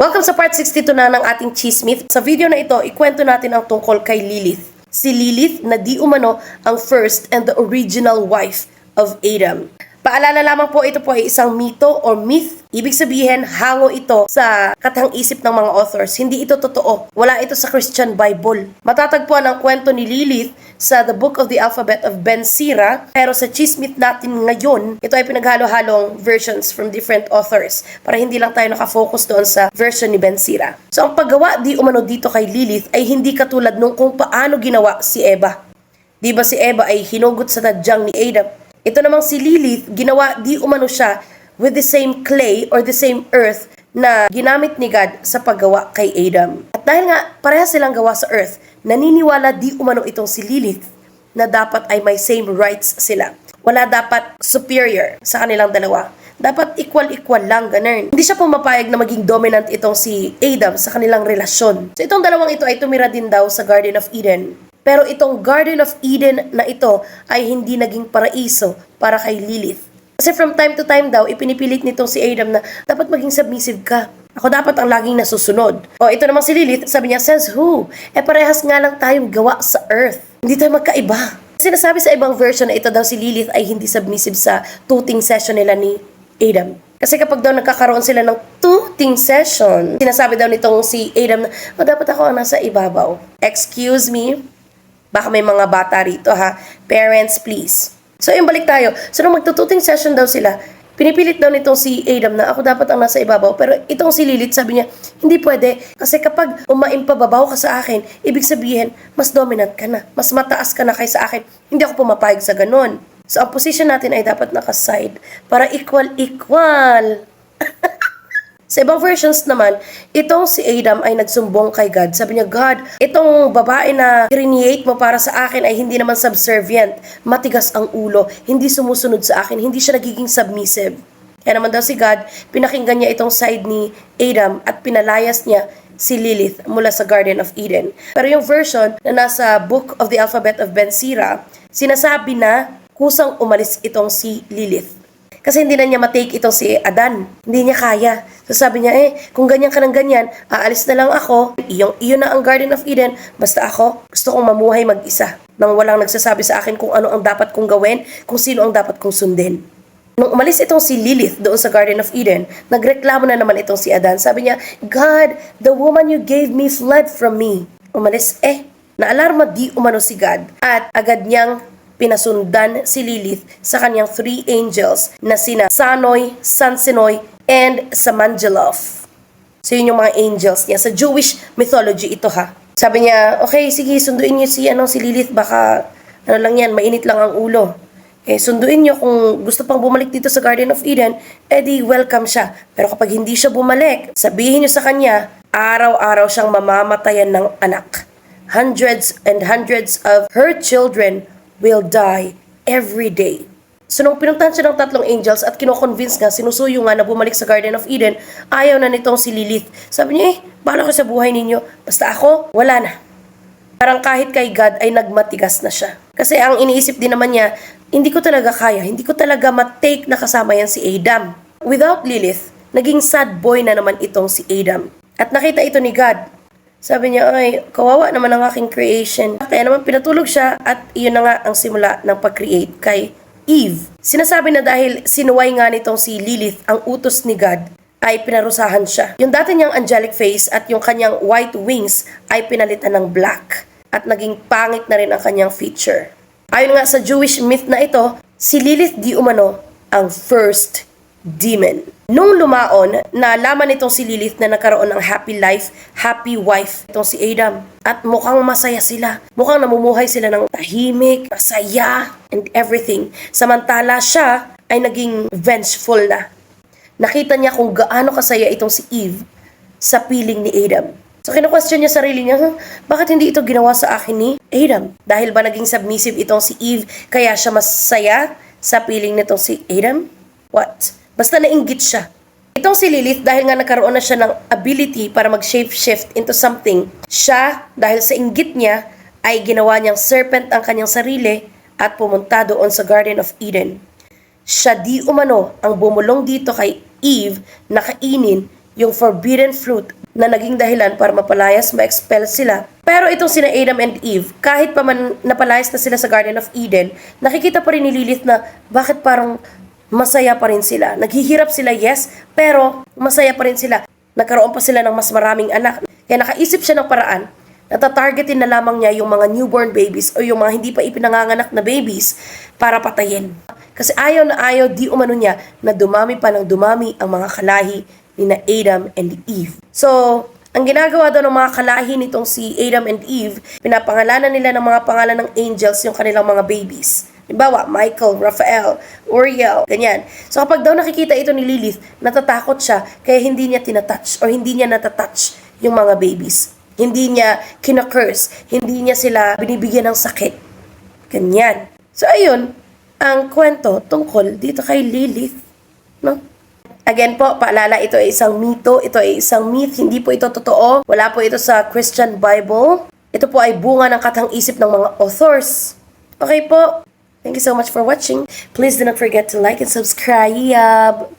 Welcome sa part 62 na ng ating chismith. Sa video na ito, ikwento natin ang tungkol kay Lilith. Si Lilith na di umano ang first and the original wife of Adam. Paalala lamang po, ito po ay isang mito or myth. Ibig sabihin, hango ito sa katang-isip ng mga authors. Hindi ito totoo. Wala ito sa Christian Bible. Matatagpuan ang kwento ni Lilith sa The Book of the Alphabet of Ben Sira. Pero sa chismith natin ngayon, ito ay pinaghalo-halong versions from different authors para hindi lang tayo nakafocus doon sa version ni Ben Sira. So ang paggawa di umano dito kay Lilith ay hindi katulad nung kung paano ginawa si Eva. Di ba si Eva ay hinugot sa tadyang ni Adam? Ito namang si Lilith, ginawa di umano siya with the same clay or the same earth na ginamit ni God sa paggawa kay Adam. At dahil nga pareha silang gawa sa earth, naniniwala di umano itong si Lilith na dapat ay may same rights sila. Wala dapat superior sa kanilang dalawa. Dapat equal-equal lang, ganun. Hindi siya pumapayag na maging dominant itong si Adam sa kanilang relasyon. So itong dalawang ito ay tumira din daw sa Garden of Eden. Pero itong Garden of Eden na ito ay hindi naging paraiso para kay Lilith. Kasi from time to time daw, ipinipilit nitong si Adam na dapat maging submissive ka. Ako dapat ang laging nasusunod. O ito namang si Lilith, sabi niya, says who? Eh parehas nga lang tayong gawa sa earth. Hindi tayo magkaiba. Sinasabi sa ibang version na ito daw si Lilith ay hindi submissive sa tooting session nila ni Adam. Kasi kapag daw nagkakaroon sila ng tooting session, sinasabi daw nitong si Adam na, oh, dapat ako ang nasa ibabaw. Excuse me? Baka may mga bata rito ha. Parents, please. So, yung balik tayo. So, nung magtututing session daw sila, pinipilit daw nitong si Adam na ako dapat ang nasa ibabaw. Pero itong si Lilith, sabi niya, hindi pwede. Kasi kapag umaimpababaw ka sa akin, ibig sabihin, mas dominant ka na. Mas mataas ka na kaysa akin. Hindi ako pumapayag sa ganun. So, ang position natin ay dapat nakaside para equal-equal. Sa ibang versions naman, itong si Adam ay nagsumbong kay God. Sabi niya, God, itong babae na create mo para sa akin ay hindi naman subservient. Matigas ang ulo, hindi sumusunod sa akin, hindi siya nagiging submissive. Kaya naman daw si God, pinakinggan niya itong side ni Adam at pinalayas niya si Lilith mula sa Garden of Eden. Pero yung version na nasa Book of the Alphabet of Ben Sira, sinasabi na kusang umalis itong si Lilith. Kasi hindi na niya matake itong si Adan. Hindi niya kaya. So sabi niya, eh, kung ganyan ka ng ganyan, aalis na lang ako. Iyong, iyon na ang Garden of Eden. Basta ako, gusto kong mamuhay mag-isa. Nang walang nagsasabi sa akin kung ano ang dapat kong gawin, kung sino ang dapat kong sundin. Nung umalis itong si Lilith doon sa Garden of Eden, nagreklamo na naman itong si Adan. Sabi niya, God, the woman you gave me fled from me. Umalis eh. Naalarma di umano si God at agad niyang pinasundan si Lilith sa kanyang three angels na sina Sanoy, Sansinoy, and Samanjalov. So yun yung mga angels niya. Sa Jewish mythology ito ha. Sabi niya, okay, sige, sunduin niyo si, ano, si Lilith. Baka, ano lang yan, mainit lang ang ulo. Eh, sunduin niyo kung gusto pang bumalik dito sa Garden of Eden, edi welcome siya. Pero kapag hindi siya bumalik, sabihin niyo sa kanya, araw-araw siyang mamamatayan ng anak. Hundreds and hundreds of her children will die every day. So nung pinuntahan siya ng tatlong angels at kino-convince nga, sinusuyo nga na bumalik sa Garden of Eden, ayaw na nitong si Lilith. Sabi niya, eh, bahala ko sa buhay ninyo. Basta ako, wala na. Parang kahit kay God ay nagmatigas na siya. Kasi ang iniisip din naman niya, hindi ko talaga kaya, hindi ko talaga matake na kasama yan si Adam. Without Lilith, naging sad boy na naman itong si Adam. At nakita ito ni God. Sabi niya, ay, kawawa naman ang aking creation. Kaya naman pinatulog siya at iyon na nga ang simula ng pag-create kay Eve. Sinasabi na dahil sinuway nga nitong si Lilith ang utos ni God, ay pinarusahan siya. Yung dati niyang angelic face at yung kanyang white wings ay pinalitan ng black at naging pangit na rin ang kanyang feature. Ayon nga sa Jewish myth na ito, si Lilith di umano ang first demon. Nung lumaon, naalaman nitong si Lilith na nagkaroon ng happy life, happy wife itong si Adam. At mukhang masaya sila. Mukhang namumuhay sila ng tahimik, masaya, and everything. Samantala siya ay naging vengeful na. Nakita niya kung gaano kasaya itong si Eve sa piling ni Adam. So kinu-question niya sarili niya, bakit hindi ito ginawa sa akin ni Adam? Dahil ba naging submissive itong si Eve kaya siya masaya sa piling nitong si Adam? What? Basta nainggit siya. Itong si Lilith, dahil nga nagkaroon na siya ng ability para mag-shape shift into something, siya, dahil sa inggit niya, ay ginawa niyang serpent ang kanyang sarili at pumunta doon sa Garden of Eden. Siya di umano ang bumulong dito kay Eve na kainin yung forbidden fruit na naging dahilan para mapalayas, ma-expel sila. Pero itong sina Adam and Eve, kahit pa man napalayas na sila sa Garden of Eden, nakikita pa rin ni Lilith na bakit parang masaya pa rin sila. Naghihirap sila, yes, pero masaya pa rin sila. Nagkaroon pa sila ng mas maraming anak. Kaya nakaisip siya ng paraan natatargetin na lamang niya yung mga newborn babies o yung mga hindi pa ipinanganganak na babies para patayin. Kasi ayaw na ayaw di umano niya na dumami pa ng dumami ang mga kalahi ni na Adam and Eve. So, ang ginagawa daw ng mga kalahi nitong si Adam and Eve, pinapangalanan nila ng mga pangalan ng angels yung kanilang mga babies. Halimbawa, Michael, Raphael, Uriel, ganyan. So kapag daw nakikita ito ni Lilith, natatakot siya kaya hindi niya tinatouch or hindi niya natatouch yung mga babies. Hindi niya kinakurse, hindi niya sila binibigyan ng sakit. Ganyan. So ayun, ang kwento tungkol dito kay Lilith. No? Again po, paalala, ito ay isang mito, ito ay isang myth, hindi po ito totoo. Wala po ito sa Christian Bible. Ito po ay bunga ng katang-isip ng mga authors. Okay po? Thank you so much for watching. Please do not forget to like and subscribe.